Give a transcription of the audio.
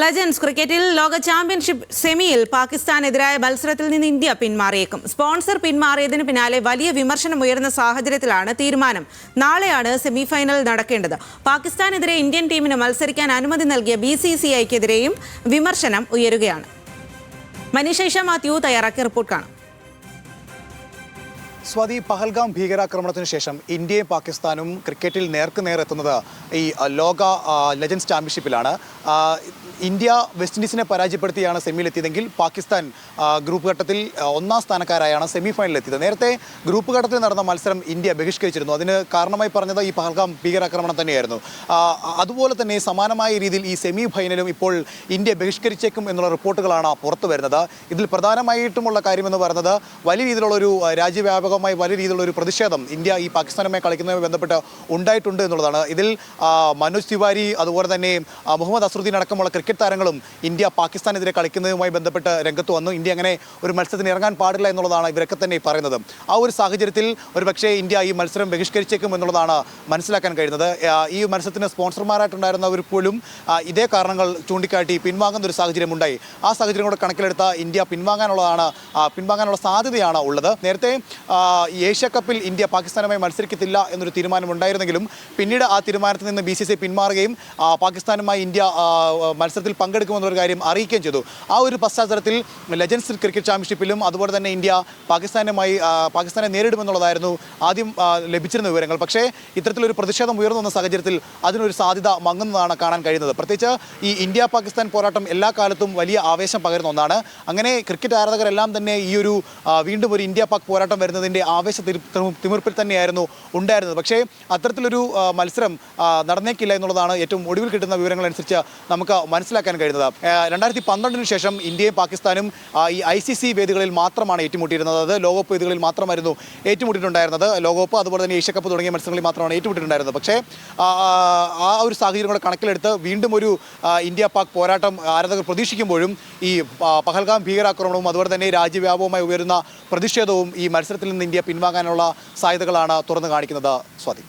Legends ക്രിക്കറ്റിൽ ലോക championship സെമിയിൽ പാകിസ്ഥാനെതിരായ മത്സരത്തിൽ നിന്ന് ഇന്ത്യ പിന്മാറിയേക്കും. സ്പോൺസർ പിന്മാറിയതിന് പിന്നാലെ വലിയ വിമർശനം ഉയർന്ന സാഹചര്യത്തിലാണ് തീരുമാനം. നാളെയാണ് സെമിഫൈനൽ നടക്കേണ്ടത്. പാകിസ്ഥാനെതിരെ ഇന്ത്യൻ ടീമിന് മത്സരിക്കാൻ അനുമതി നൽകിയ ബി സി സി ഐക്കെതിരെയും വിമർശനം ഉയരുകയാണ്. മനീഷ മാത്യു തയ്യാറാക്കിയ റിപ്പോർട്ട് കാണാം. സ്വാതി പഹൽഗാം ഭീകരാക്രമണത്തിന് ശേഷം ഇന്ത്യയും പാകിസ്ഥാനും ക്രിക്കറ്റിൽ നേർക്ക് നേർ എത്തുന്നത് ഈ ലോക ലെജൻസ് ചാമ്പ്യൻഷിപ്പിലാണ് ഇന്ത്യ വെസ്റ്റ് ഇൻഡീസിനെ പരാജയപ്പെടുത്തിയാണ് സെമിയിലെത്തിയതെങ്കിൽ പാകിസ്ഥാൻ ഗ്രൂപ്പ് ഘട്ടത്തിൽ ഒന്നാം സ്ഥാനക്കാരായാണ് സെമി ഫൈനലിൽ എത്തിയത് നേരത്തെ ഗ്രൂപ്പ് ഘട്ടത്തിൽ നടന്ന മത്സരം ഇന്ത്യ ബഹിഷ്കരിച്ചിരുന്നു. അതിന് കാരണമായി പറഞ്ഞത് ഈ പഹൽഗാം ഭീകരാക്രമണം തന്നെയായിരുന്നു. അതുപോലെ തന്നെ സമാനമായ രീതിയിൽ ഈ സെമി ഫൈനലും ഇപ്പോൾ ഇന്ത്യ ബഹിഷ്കരിച്ചേക്കും എന്നുള്ള റിപ്പോർട്ടുകളാണ് പുറത്തു വരുന്നത്. ഇതിൽ പ്രധാനമായിട്ടുമുള്ള കാര്യമെന്ന് പറയുന്നത് വലിയ രീതിയിലുള്ള ഒരു രാജ്യവ്യാപകമായി വലിയ രീതിയിലുള്ള ഒരു പ്രതിഷേധം ഇന്ത്യ ഈ പാകിസ്ഥാനുമായി കളിക്കുന്നതുമായി ബന്ധപ്പെട്ട് ഉണ്ടായിട്ടുണ്ട് എന്നുള്ളതാണ്. ഇതിൽ മനോജ് തിവാരി അതുപോലെ തന്നെ മുഹമ്മദ് അസറുദ്ദീൻ അടക്കമുള്ള ക്രിക്കറ്റ് താരങ്ങളും ഇന്ത്യ പാകിസ്ഥാനെതിരെ കളിക്കുന്നതുമായി ബന്ധപ്പെട്ട് രംഗത്ത് വന്നു. ഇന്ത്യ അങ്ങനെ ഒരു മത്സരത്തിന് ഇറങ്ങാൻ പാടില്ല എന്നുള്ളതാണ് ഇവരൊക്കെ തന്നെ പറയുന്നത്. ആ ഒരു സാഹചര്യത്തിൽ ഒരുപക്ഷേ ഇന്ത്യ ഈ മത്സരം ബഹിഷ്കരിച്ചേക്കും എന്നുള്ളതാണ് മനസ്സിലാക്കാൻ കഴിയുന്നത്. ഈ മത്സരത്തിന് സ്പോൺസർമാരായിട്ടുണ്ടായിരുന്നവർ പോലും ഇതേ കാരണങ്ങൾ ചൂണ്ടിക്കാട്ടി പിൻവാങ്ങുന്ന ഒരു സാഹചര്യം ഉണ്ടായി. ആ സാഹചര്യം കൂടെ കണക്കിലെടുത്ത ഇന്ത്യ പിൻവാങ്ങാനുള്ളതാണ് പിൻവാങ്ങാനുള്ള സാധ്യതയാണ് ഉള്ളത്. നേരത്തെ ഈ ഏഷ്യ കപ്പിൽ ഇന്ത്യ പാകിസ്ഥാനുമായി മത്സരിക്കത്തില്ല എന്നൊരു തീരുമാനമുണ്ടായിരുന്നെങ്കിലും പിന്നീട് ആ തീരുമാനത്തിൽ നിന്ന് ബി സി സി പിന്മാറുകയും പാകിസ്ഥാനുമായി ഇന്ത്യ മത്സരത്തിൽ പങ്കെടുക്കുമെന്നൊരു കാര്യം അറിയിക്കുകയും ചെയ്തു. ആ ഒരു പശ്ചാത്തലത്തിൽ ലെജൻസ് ക്രിക്കറ്റ് ചാമ്പ്യൻഷിപ്പിലും അതുപോലെ തന്നെ ഇന്ത്യ പാകിസ്ഥാനുമായി പാകിസ്ഥാനെ നേരിടുമെന്നുള്ളതായിരുന്നു ആദ്യം ലഭിച്ചിരുന്ന വിവരങ്ങൾ. പക്ഷേ ഇത്തരത്തിലൊരു പ്രതിഷേധം ഉയർന്നു വന്ന സാഹചര്യത്തിൽ അതിനൊരു സാധ്യത മങ്ങുന്നതാണ് കാണാൻ കഴിയുന്നത്. പ്രത്യേകിച്ച് ഈ ഇന്ത്യ പാകിസ്ഥാൻ പോരാട്ടം എല്ലാ കാലത്തും വലിയ ആവേശം പകരുന്ന ഒന്നാണ്. അങ്ങനെ ക്രിക്കറ്റ് ആരാധകരെല്ലാം തന്നെ ഈ ഒരു വീണ്ടും ഒരു ഇന്ത്യ പാക് പോരാട്ടം വരുന്നതിന്റെ ആവേശ തിരു- തിരു- തിമിർപ്പിൽ തന്നെയായിരുന്നു ഉണ്ടായിരുന്നത്. പക്ഷേ അത്തരത്തിലൊരു മത്സരം നടന്നേക്കില്ല എന്നുള്ളതാണ് ഏറ്റവും ഒടുവിൽ കിട്ടുന്ന വിവരങ്ങൾ അനുസരിച്ച് നമുക്ക് മനസ്സിലാക്കാൻ കഴിയുന്നത്. രണ്ടായിരത്തി പന്ത്രണ്ടിന് ശേഷം ഇന്ത്യയും പാകിസ്ഥാനും ഈ ഐ സി സി വേദികളിൽ മാത്രമാണ് ഏറ്റുമുട്ടിയിരുന്നത്. അത് ലോകകപ്പ് വേദികളിൽ മാത്രമായിരുന്നു ഏറ്റുമുട്ടിയിട്ടുണ്ടായിരുന്നത്. ലോകകപ്പ് അതുപോലെ തന്നെ ഏഷ്യ കപ്പ് തുടങ്ങിയ മത്സരങ്ങളിൽ മാത്രമാണ് ഏറ്റുമുട്ടിയിട്ടുണ്ടായിരുന്നത്. പക്ഷേ ആ ഒരു സാഹചര്യം കൂടെ കണക്കിലെടുത്ത് വീണ്ടും ഒരു ഇന്ത്യ പാക് പോരാട്ടം ആരാധകർ പ്രതീക്ഷിക്കുമ്പോഴും ഈ പഹൽഗാം ഭീകരാക്രമണവും അതുപോലെ തന്നെ രാജ്യവ്യാപകമായി ഉയരുന്ന പ്രതിഷേധവും ഈ മത്സരത്തിൽ നിന്ന് ഇന്ത്യ പിൻവാങ്ങാനുള്ള സാധ്യതകളാണ് തുറന്നു കാണിക്കുന്നത്. സ്വാതി.